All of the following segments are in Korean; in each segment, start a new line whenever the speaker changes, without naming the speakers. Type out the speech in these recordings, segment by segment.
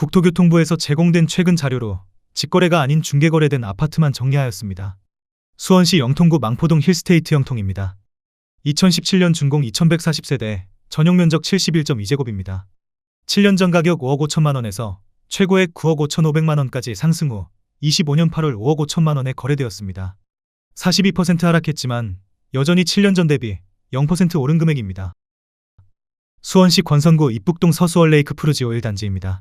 국토교통부에서 제공된 최근 자료로 직거래가 아닌 중개거래된 아파트만 정리하였습니다. 수원시 영통구 망포동 힐스테이트 영통입니다. 2017년 준공 2140세대, 전용 면적 71.2제곱입니다. 7년 전 가격 5억 5천만 원에서 최고액 9억 5천5백만 원까지 상승 후 25년 8월 5억 5천만 원에 거래되었습니다. 42% 하락했지만 여전히 7년 전 대비 0% 오른 금액입니다. 수원시 권선구 입북동 서수월 레이크 푸르지오 1단지입니다.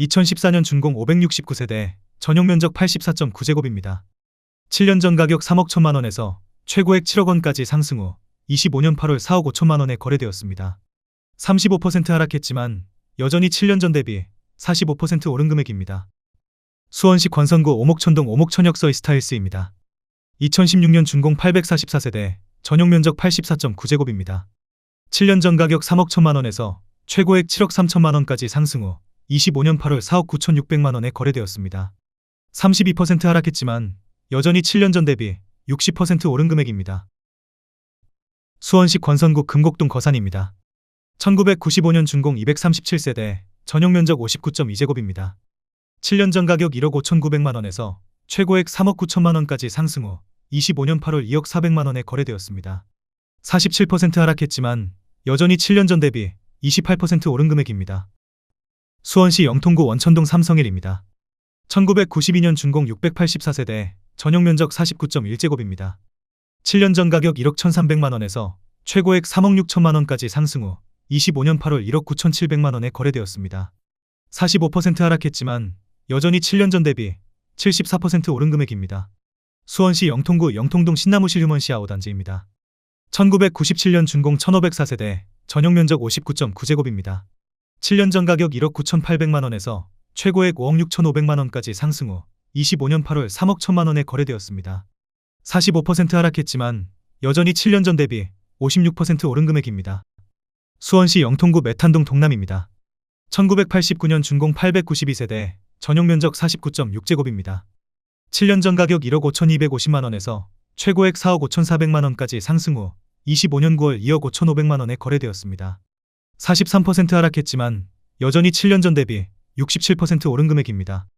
2014년 준공 569세대, 전용 면적 84.9제곱입니다. 7년 전 가격 3억 1천만 원에서 최고액 7억 원까지 상승 후 25년 8월 4억 5천만 원에 거래되었습니다. 35% 하락했지만 여전히 7년 전 대비 45% 오른 금액입니다. 수원시 권선구 오목천동 오목천역서의 스타일스입니다. 2016년 준공 844세대, 전용 면적 84.9제곱입니다. 7년 전 가격 3억 1천만 원에서 최고액 7억 3천만 원까지 상승 후 25년 8월 4억 9천6백만 원에 거래되었습니다. 32% 하락했지만 여전히 7년 전 대비 60% 오른 금액입니다. 수원시 권선구 금곡동 거산입니다. 1995년 준공 237세대, 전용 면적 59.2제곱입니다. 7년 전 가격 1억 5천9백만 원에서 최고액 3억 9천만 원까지 상승 후 25년 8월 2억 4백만 원에 거래되었습니다. 47% 하락했지만 여전히 7년 전 대비 28% 오른 금액입니다. 수원시 영통구 원천동 삼성일입니다. 1992년 준공 684세대, 전용 면적 49.1제곱입니다. 7년 전 가격 1억 1,300만 원에서 최고액 3억 6천만 원까지 상승 후 25년 8월 1억 9,700만 원에 거래되었습니다. 45% 하락했지만 여전히 7년 전 대비 74% 오른 금액입니다. 수원시 영통구 영통동 신나무실 휴먼시 아우단지입니다. 1997년 준공 1504세대, 전용 면적 59.9제곱입니다. 7년 전 가격 1억 9,800만 원에서 최고액 5억 6,500만 원까지 상승 후 25년 8월 3억 1천만 원에 거래되었습니다. 45% 하락했지만 여전히 7년 전 대비 56% 오른 금액입니다. 수원시 영통구 메탄동 동남입니다. 1989년 준공 892세대, 전용 면적 49.6제곱입니다. 7년 전 가격 1억 5,250만 원에서 최고액 4억 5,400만 원까지 상승 후 25년 9월 2억 5,500만 원에 거래되었습니다. 43% 하락했지만 여전히 7년 전 대비 67% 오른 금액입니다.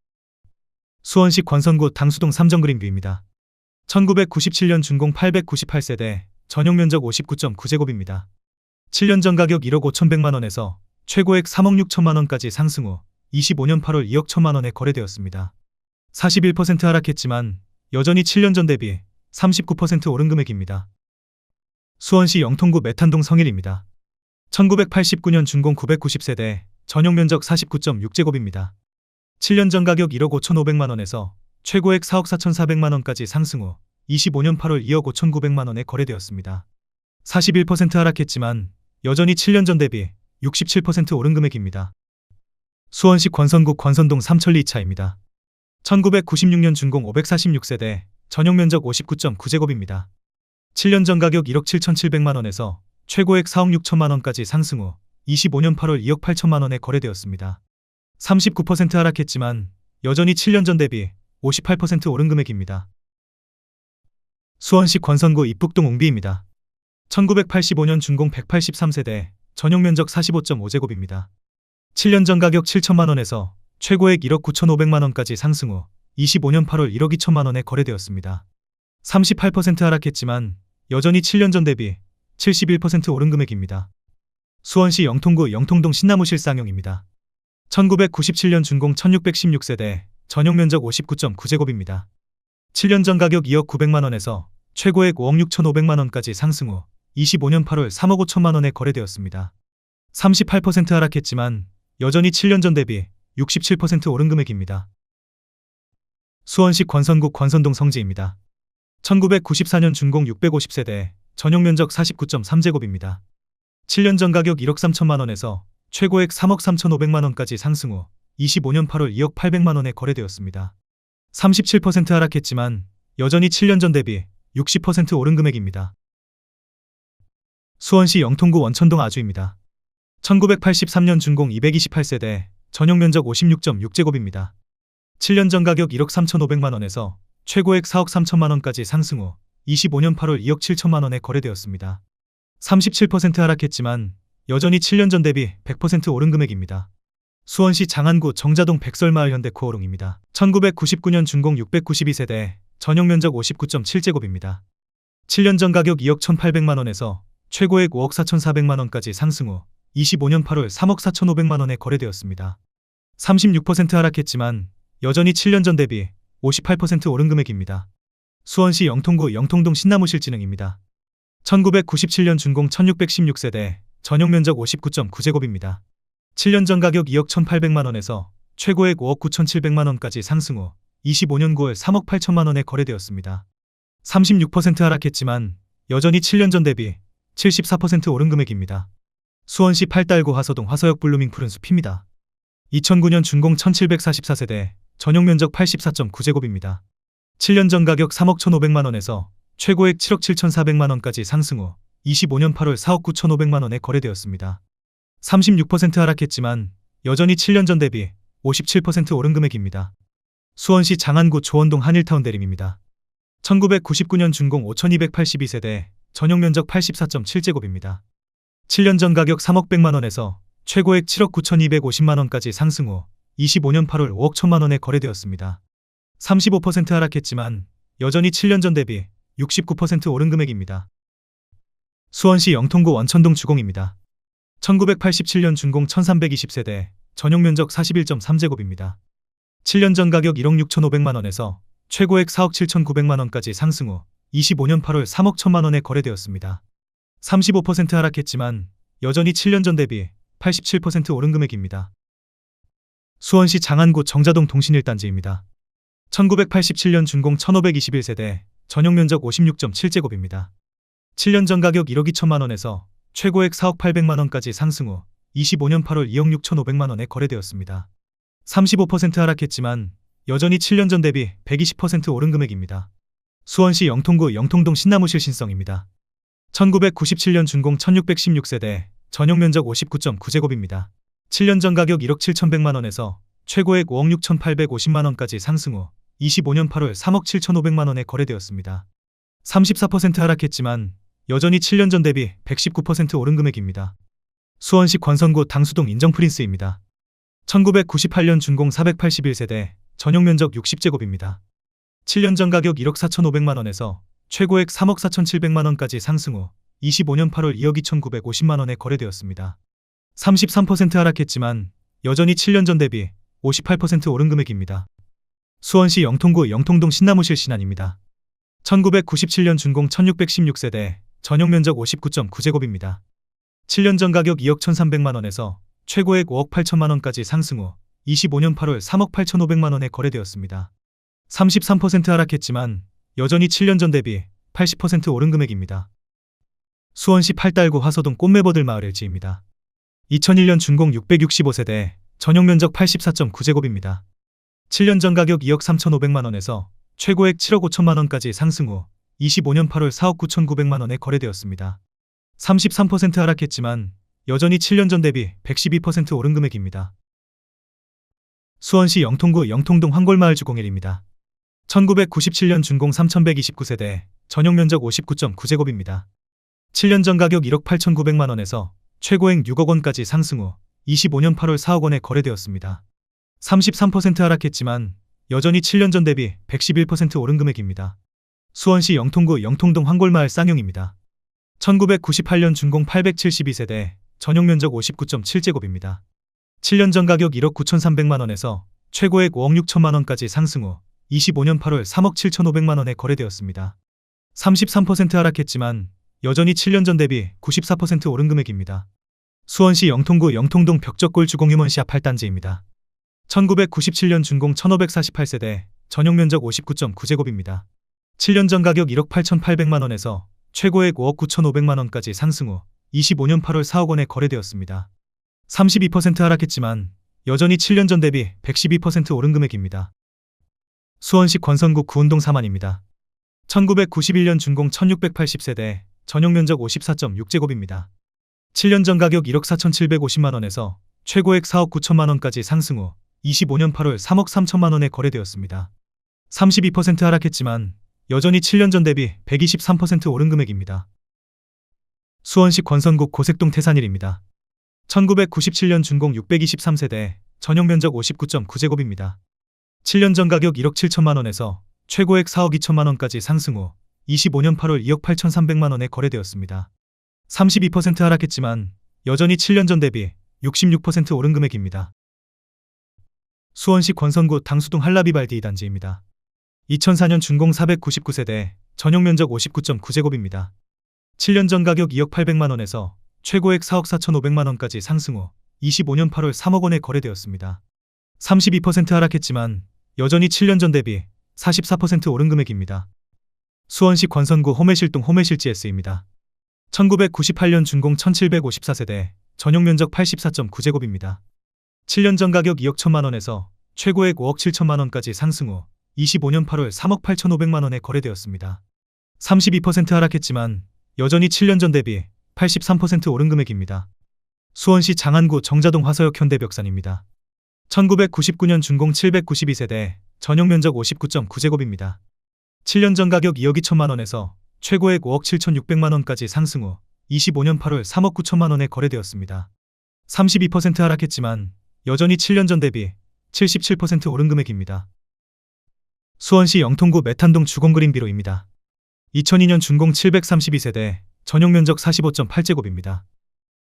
수원시 권선구 당수동 삼정그린뷰입니다. 1997년 준공 898세대, 전용 면적 59.9제곱입니다. 7년 전 가격 1억 5,100만 원에서 최고액 3억 6천만 원까지 상승 후 25년 8월 2억 1천만 원에 거래되었습니다. 41% 하락했지만 여전히 7년 전 대비 39% 오른 금액입니다. 수원시 영통구 메탄동 성일입니다. 1989년 준공 990세대, 전용 면적 49.6제곱입니다. 7년 전 가격 1억 5,500만 원에서 최고액 4억 4,400만 원까지 상승 후 25년 8월 2억 5,900만 원에 거래되었습니다. 41% 하락했지만 여전히 7년 전 대비 67% 오른 금액입니다. 수원시 권선구 권선동 삼천리 2차입니다. 1996년 준공 546세대, 전용 면적 59.9제곱입니다. 7년 전 가격 1억 7,700만 원에서 최고액 4억 6천만 원까지 상승 후 25년 8월 2억 8천만 원에 거래되었습니다. 39% 하락했지만 여전히 7년 전 대비 58% 오른 금액입니다. 수원시 권선구 입북동 웅비입니다. 1985년 준공 183세대, 전용 면적 45.5제곱입니다. 7년 전 가격 7천만 원에서 최고액 1억 9천5백만 원까지 상승 후 25년 8월 1억 2천만 원에 거래되었습니다. 38% 하락했지만 여전히 7년 전 대비 71% 오른 금액입니다. 수원시 영통구 영통동 신나무실 쌍용입니다. 1997년 준공 1616세대, 전용 면적 59.9제곱입니다. 7년 전 가격 2억 900만 원에서 최고액 5억 6천5백만 원까지 상승 후 25년 8월 3억 5천만 원에 거래되었습니다. 38% 하락했지만 여전히 7년 전 대비 67% 오른 금액입니다. 수원시 권선구 권선동 성지입니다. 1994년 준공 650세대, 전용 면적 49.3제곱입니다. 7년 전 가격 1억 3천만 원에서 최고액 3억 3천5백만 원까지 상승 후 25년 8월 2억 8백만 원에 거래되었습니다. 37% 하락했지만 여전히 7년 전 대비 60% 오른 금액입니다. 수원시 영통구 원천동 아주입니다. 1983년 준공 228세대, 전용 면적 56.6제곱입니다. 7년 전 가격 1억 3천5백만 원에서 최고액 4억 3천만 원까지 상승 후 25년 8월 2억 7천만 원에 거래되었습니다. 37% 하락했지만 여전히 7년 전 대비 100% 오른 금액입니다. 수원시 장안구 정자동 백설마을 현대코어롱입니다. 1999년 준공 692세대, 전용 면적 59.7제곱입니다. 7년 전 가격 2억 1,800만 원에서 최고액 5억 4,400만 원까지 상승 후 25년 8월 3억 4,500만 원에 거래되었습니다. 36% 하락했지만 여전히 7년 전 대비 58% 오른 금액입니다. 수원시 영통구 영통동 신나무실진흥입니다. 1997년 준공 1616세대, 전용 면적 59.9제곱입니다. 7년 전 가격 2억 1,800만 원에서 최고액 5억 9,700만 원까지 상승 후 25년 9월 3억 8천만 원에 거래되었습니다. 36% 하락했지만 여전히 7년 전 대비 74% 오른 금액입니다. 수원시 팔달구 화서동 화서역 블루밍 푸른 숲입니다. 2009년 준공 1744세대, 전용 면적 84.9제곱입니다. 7년 전 가격 3억 1,500만 원에서 최고액 7억 7,400만 원까지 상승 후 25년 8월 4억 9,500만 원에 거래되었습니다. 36% 하락했지만 여전히 7년 전 대비 57% 오른 금액입니다. 수원시 장안구 조원동 한일타운 대림입니다. 1999년 준공 5282세대, 전용 면적 84.7제곱입니다. 7년 전 가격 3억 100만 원에서 최고액 7억 9,250만 원까지 상승 후 25년 8월 5억 1천만 원에 거래되었습니다. 35% 하락했지만 여전히 7년 전 대비 69% 오른 금액입니다. 수원시 영통구 원천동 주공입니다. 1987년 준공 1320세대, 전용 면적 41.3제곱입니다. 7년 전 가격 1억 6,500만 원에서 최고액 4억 7,900만 원까지 상승 후 25년 8월 3억 1천만 원에 거래되었습니다. 35% 하락했지만 여전히 7년 전 대비 87% 오른 금액입니다. 수원시 장안구 정자동 동신일단지입니다. 1987년 준공 1521세대, 전용 면적 56.7제곱입니다. 7년 전 가격 1억 2천만 원에서 최고액 4억 800만 원까지 상승 후 25년 8월 2억 6천5백만 원에 거래되었습니다. 35% 하락했지만 여전히 7년 전 대비 120% 오른 금액입니다. 수원시 영통구 영통동 신나무실 신성입니다. 1997년 준공 1616세대, 전용 면적 59.9제곱입니다. 7년 전 가격 1억 7천백만 원에서 최고액 5억 6,850만 원까지 상승 후 25년 8월 3억 7,500만 원에 거래되었습니다. 34% 하락했지만 여전히 7년 전 대비 119% 오른 금액입니다. 수원시 권선구 당수동 인정프린스입니다. 1998년 준공 481세대, 전용 면적 60제곱입니다. 7년 전 가격 1억 4,500만 원에서 최고액 3억 4,700만 원까지 상승 후 25년 8월 2억 2,950만 원에 거래되었습니다. 33% 하락했지만 여전히 7년 전 대비 58% 오른 금액입니다. 수원시 영통구 영통동 신나무실 신안입니다. 1997년 준공 1616세대, 전용 면적 59.9제곱입니다. 7년 전 가격 2억 1,300만 원에서 최고액 5억 8천만 원까지 상승 후 25년 8월 3억 8,500만 원에 거래되었습니다. 33% 하락했지만 여전히 7년 전 대비 80% 오른 금액입니다. 수원시 팔달구 화서동 꽃매버들 마을 LG입니다. 2001년 준공 665세대, 전용 면적 84.9제곱입니다. 7년 전 가격 2억 3,500만 원에서 최고액 7억 5천만 원까지 상승 후 25년 8월 4억 9,900만 원에 거래되었습니다. 33% 하락했지만 여전히 7년 전 대비 112% 오른 금액입니다. 수원시 영통구 영통동 황골마을 주공일입니다. 1997년 준공 3129세대, 전용 면적 59.9제곱입니다. 7년 전 가격 1억 8,900만 원에서 최고액 6억 원까지 상승 후 25년 8월 4억 원에 거래되었습니다. 33% 하락했지만 여전히 7년 전 대비 111% 오른 금액입니다. 수원시 영통구 영통동 황골마을 쌍용입니다. 1998년 준공 872세대, 전용 면적 59.7제곱입니다. 7년 전 가격 1억 9,300만 원에서 최고액 5억 6천만 원까지 상승 후 25년 8월 3억 7,500만 원에 거래되었습니다. 33% 하락했지만 여전히 7년 전 대비 94% 오른 금액입니다. 수원시 영통구 영통동 벽적골 주공휴먼시합 8단지입니다. 1997년 준공 1548세대, 전용 면적 59.9제곱입니다. 7년 전 가격 1억 8,800만 원에서 최고액 5억 9,500만 원까지 상승 후 25년 8월 4억 원에 거래되었습니다. 32% 하락했지만 여전히 7년 전 대비 112% 오른 금액입니다. 수원시 권선구 구운동 사만입니다. 1991년 준공 1680세대, 전용 면적 54.6제곱입니다. 7년 전 가격 1억 4,750만 원에서 최고액 4억 9천만 원까지 상승 후 25년 8월 3억 3천만 원에 거래되었습니다. 32% 하락했지만 여전히 7년 전 대비 123% 오른 금액입니다. 수원시 권선국 고색동 태산일입니다. 1997년 준공 623세대, 전용 면적 59.9제곱입니다. 7년 전 가격 1억 7천만 원에서 최고액 4억 2천만 원까지 상승 후 25년 8월 2억 8,300만 원에 거래되었습니다. 32% 하락했지만 여전히 7년 전 대비 66% 오른 금액입니다. 수원시 권선구 당수동 한라비발디 단지입니다. 2004년 준공 499세대, 전용 면적 59.9제곱입니다. 7년 전 가격 2억 800만 원에서 최고액 4억 4,500만 원까지 상승 후 25년 8월 3억 원에 거래되었습니다. 32% 하락했지만 여전히 7년 전 대비 44% 오른 금액입니다. 수원시 권선구 호매실동 호매실지S입니다. 1998년 준공 1754세대, 전용 면적 84.9제곱입니다. 7년 전 가격 2억 1천만 원에서 최고액 5억 7천만 원까지 상승 후 25년 8월 3억 8,500만 원에 거래되었습니다. 32% 하락했지만 여전히 7년 전 대비 83% 오른 금액입니다. 수원시 장안구 정자동 화서역 현대벽산입니다. 1999년 준공 792세대, 전용 면적 59.9제곱입니다. 7년 전 가격 2억 2천만 원에서 최고액 5억 7,600만 원까지 상승 후 25년 8월 3억 9천만 원에 거래되었습니다. 32% 하락했지만 여전히 7년 전 대비 77% 오른 금액입니다. 수원시 영통구 메탄동 주공그린비로입니다. 2002년 준공 732세대, 전용 면적 45.8제곱입니다.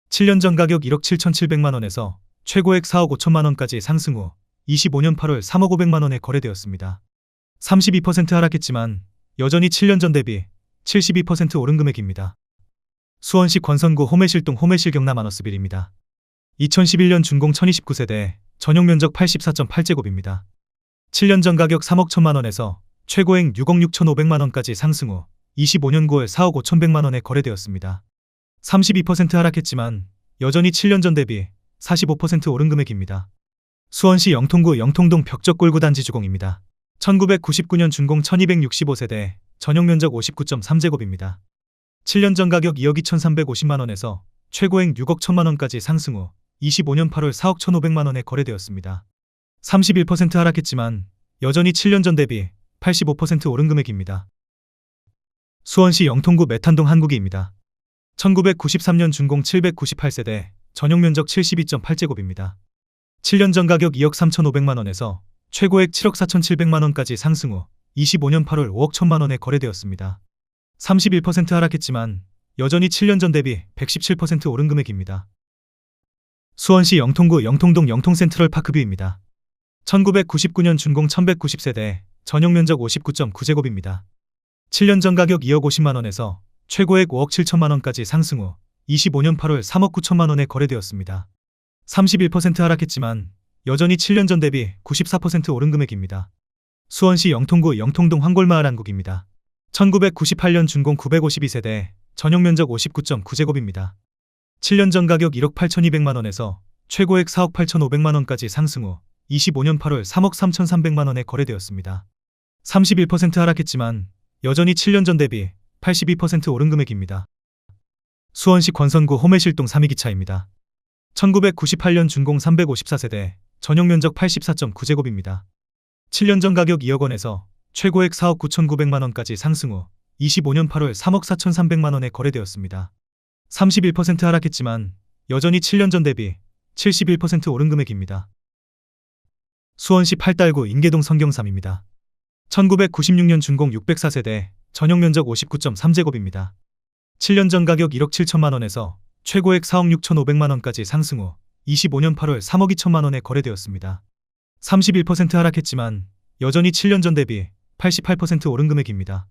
7년 전 가격 1억 7,700만 원에서 최고액 4억 5천만 원까지 상승 후 25년 8월 3억 500만 원에 거래되었습니다. 32% 하락했지만 여전히 7년 전 대비 72% 오른 금액입니다. 수원시 권선구 호매실동 호매실 경남 아너스빌입니다. 2011년 준공 1029세대, 전용 면적 84.8제곱입니다. 7년 전 가격 3억 1천만 원에서 최고액 6억 6천5백만 원까지 상승 후 25년 9월 4억 5천백만 원에 거래되었습니다. 32% 하락했지만 여전히 7년 전 대비 45% 오른 금액입니다. 수원시 영통구 영통동 벽적골구 단지 주공입니다. 1999년 준공 1265세대, 전용 면적 59.3제곱입니다. 7년 전 가격 2억 2,350만 원에서 최고액 6억 1천만 원까지 상승 후 25년 8월 4억 1,500만 원에 거래되었습니다. 31% 하락했지만 여전히 7년 전 대비 85% 오른 금액입니다. 수원시 영통구 메탄동 한국이입니다. 1993년 준공 798세대, 전용 면적 72.8제곱입니다. 7년 전 가격 2억 3,500만 원에서 최고액 7억 4,700만 원까지 상승 후 25년 8월 5억 1천만 원에 거래되었습니다. 31% 하락했지만 여전히 7년 전 대비 117% 오른 금액입니다. 수원시 영통구 영통동 영통센트럴 파크뷰입니다. 1999년 준공 1190세대, 전용 면적 59.9제곱입니다. 7년 전 가격 2억 50만 원에서 최고액 5억 7천만 원까지 상승 후 25년 8월 3억 9천만 원에 거래되었습니다. 31% 하락했지만 여전히 7년 전 대비 94% 오른 금액입니다. 수원시 영통구 영통동 황골마을 한국입니다. 1998년 준공 952세대, 전용 면적 59.9제곱입니다. 7년 전 가격 1억 8,200만 원에서 최고액 4억 8,500만 원까지 상승 후 25년 8월 3억 3,300만 원에 거래되었습니다. 31% 하락했지만 여전히 7년 전 대비 82% 오른 금액입니다. 수원시 권선구 호매실동 3위기차입니다. 1998년 준공 354세대, 전용 면적 84.9제곱입니다. 7년 전 가격 2억 원에서 최고액 4억 9,900만 원까지 상승 후 25년 8월 3억 4,300만 원에 거래되었습니다. 31% 하락했지만 여전히 7년 전 대비 71% 오른 금액입니다. 수원시 팔달구 인계동 성경삼입니다. 1996년 준공 604세대, 전용 면적 59.3제곱입니다. 7년 전 가격 1억 7천만 원에서 최고액 4억 6천5백만 원까지 상승 후 25년 8월 3억 2천만 원에 거래되었습니다. 31% 하락했지만 여전히 7년 전 대비 88% 오른 금액입니다.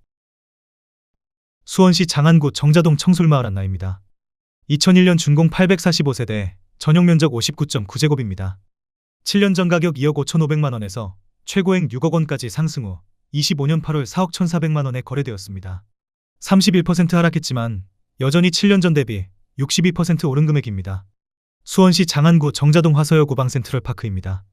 수원시 장안구 정자동 청술마을 안나입니다. 2001년 준공 845세대, 전용 면적 59.9제곱입니다. 7년 전 가격 2억 5천5백만 원에서 최고액 6억 원까지 상승 후 25년 8월 4억 1,400만 원에 거래되었습니다. 31% 하락했지만 여전히 7년 전 대비 62% 오른 금액입니다. 수원시 장안구 정자동 화서역 고방 센트럴 파크입니다.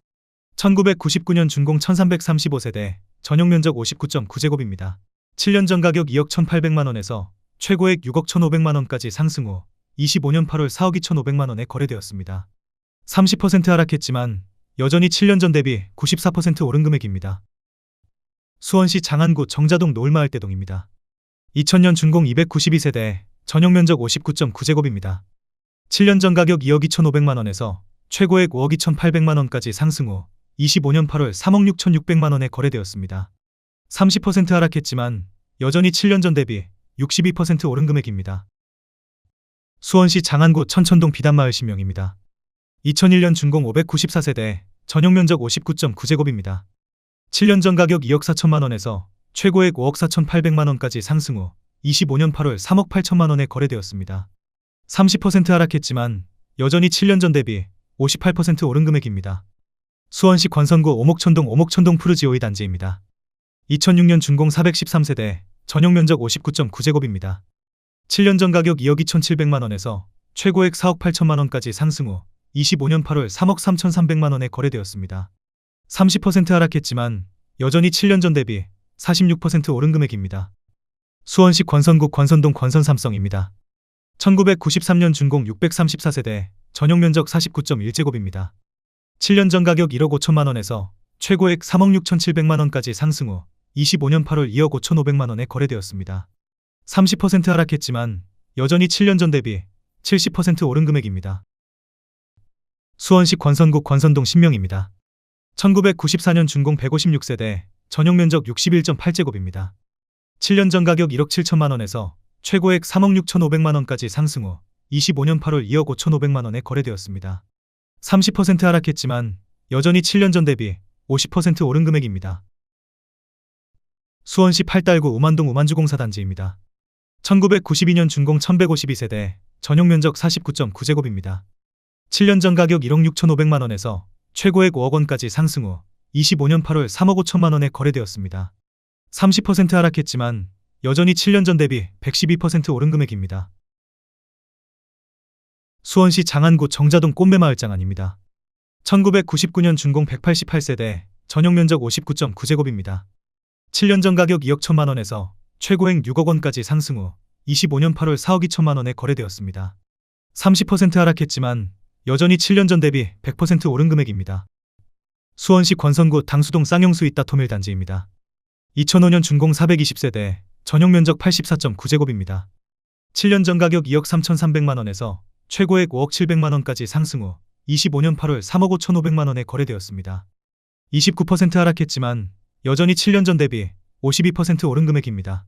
1999년 준공 1335세대, 전용 면적 59.9제곱입니다. 7년 전 가격 2억 1,800만 원에서 최고액 6억 1,500만 원까지 상승 후 25년 8월 4억 2,500만 원에 거래되었습니다. 30% 하락했지만 여전히 7년 전 대비 94% 오른 금액입니다. 수원시 장안구 정자동 노을마을 대동입니다. 2000년 준공 292세대, 전용 면적 59.9제곱입니다. 7년 전 가격 2억 2,500만 원에서 최고액 5억 2,800만 원까지 상승 후 25년 8월 3억 6,600만 원에 거래되었습니다. 30% 하락했지만 여전히 7년 전 대비 62% 오른 금액입니다. 수원시 장안구 천천동 비단마을 신명입니다. 2001년 준공 594세대, 전용 면적 59.9제곱입니다. 7년 전 가격 2억 4천만 원에서 최고액 5억 4천8백만 원까지 상승 후 25년 8월 3억 8천만 원에 거래되었습니다. 30% 하락했지만 여전히 7년 전 대비 58% 오른 금액입니다. 수원시 권선구 오목천동 오목천동 푸르지오이 단지입니다. 2006년 준공 413세대, 전용 면적 59.9제곱입니다. 7년 전 가격 2억 2,700만 원에서 최고액 4억 8천만 원까지 상승 후 25년 8월 3억 3,300만 원에 거래되었습니다. 30% 하락했지만 여전히 7년 전 대비 46% 오른 금액입니다. 수원시 권선구 권선동 권선삼성입니다. 1993년 준공 634세대, 전용 면적 49.1제곱입니다. 7년 전 가격 1억 5천만 원에서 최고액 3억 6천7백만 원까지 상승 후 25년 8월 2억 5천5백만 원에 거래되었습니다. 30% 하락했지만 여전히 7년 전 대비 70% 오른 금액입니다. 수원시 권선구 권선동 신명입니다. 1994년 준공 156세대, 전용 면적 61.8제곱입니다. 7년 전 가격 1억 7천만 원에서 최고액 3억 6천5백만 원까지 상승 후 25년 8월 2억 5천5백만 원에 거래되었습니다. 30% 하락했지만 여전히 7년 전 대비 50% 오른 금액입니다. 수원시 팔달구 우만동 우만주공사 단지입니다. 1992년 준공 1152세대, 전용 면적 49.9제곱입니다. 7년 전 가격 1억 6천5백만 원에서 최고액 5억 원까지 상승 후 25년 8월 3억 5천만 원에 거래되었습니다. 30% 하락했지만 여전히 7년 전 대비 112% 오른 금액입니다. 수원시 장안구 정자동 꽃매마을 장 안입니다. 1999년 준공 188세대, 전용 면적 59.9제곱입니다. 7년 전 가격 2억 1천만 원에서 최고액 6억 원까지 상승 후 25년 8월 4억 2천만 원에 거래되었습니다. 30% 하락했지만 여전히 7년 전 대비 100% 오른 금액입니다. 수원시 권선구 당수동 쌍용수 있다 토밀 단지입니다. 2005년 준공 420세대, 전용 면적 84.9제곱입니다. 7년 전 가격 2억 3,300만 원에서 최고액 5억 700만 원까지 상승 후 25년 8월 3억 5,500만 원에 거래되었습니다. 29% 하락했지만 여전히 7년 전 대비 52% 오른 금액입니다.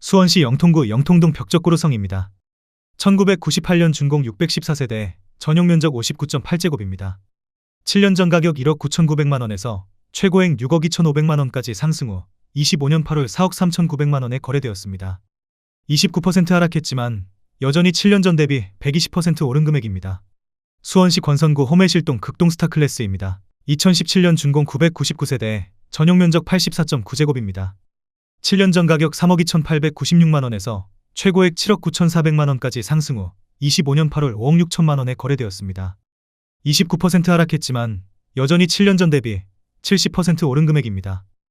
수원시 영통구 영통동 벽적고로성입니다. 1998년 준공 614세대, 전용 면적 59.8제곱입니다. 7년 전 가격 1억 9,900만 원에서 최고액 6억 2,500만 원까지 상승 후 25년 8월 4억 3,900만 원에 거래되었습니다. 29% 하락했지만 여전히 7년 전 대비 120% 오른 금액입니다. 수원시 권선구 호매실동 극동 스타 클래스입니다. 2017년 준공 999세대, 전용 면적 84.9제곱입니다. 7년 전 가격 3억 2,896만 원에서 최고액 7억 9,400만 원까지 상승 후 25년 8월 5억 6천만 원에 거래되었습니다. 29% 하락했지만 여전히 7년 전 대비 70% 오른 금액입니다.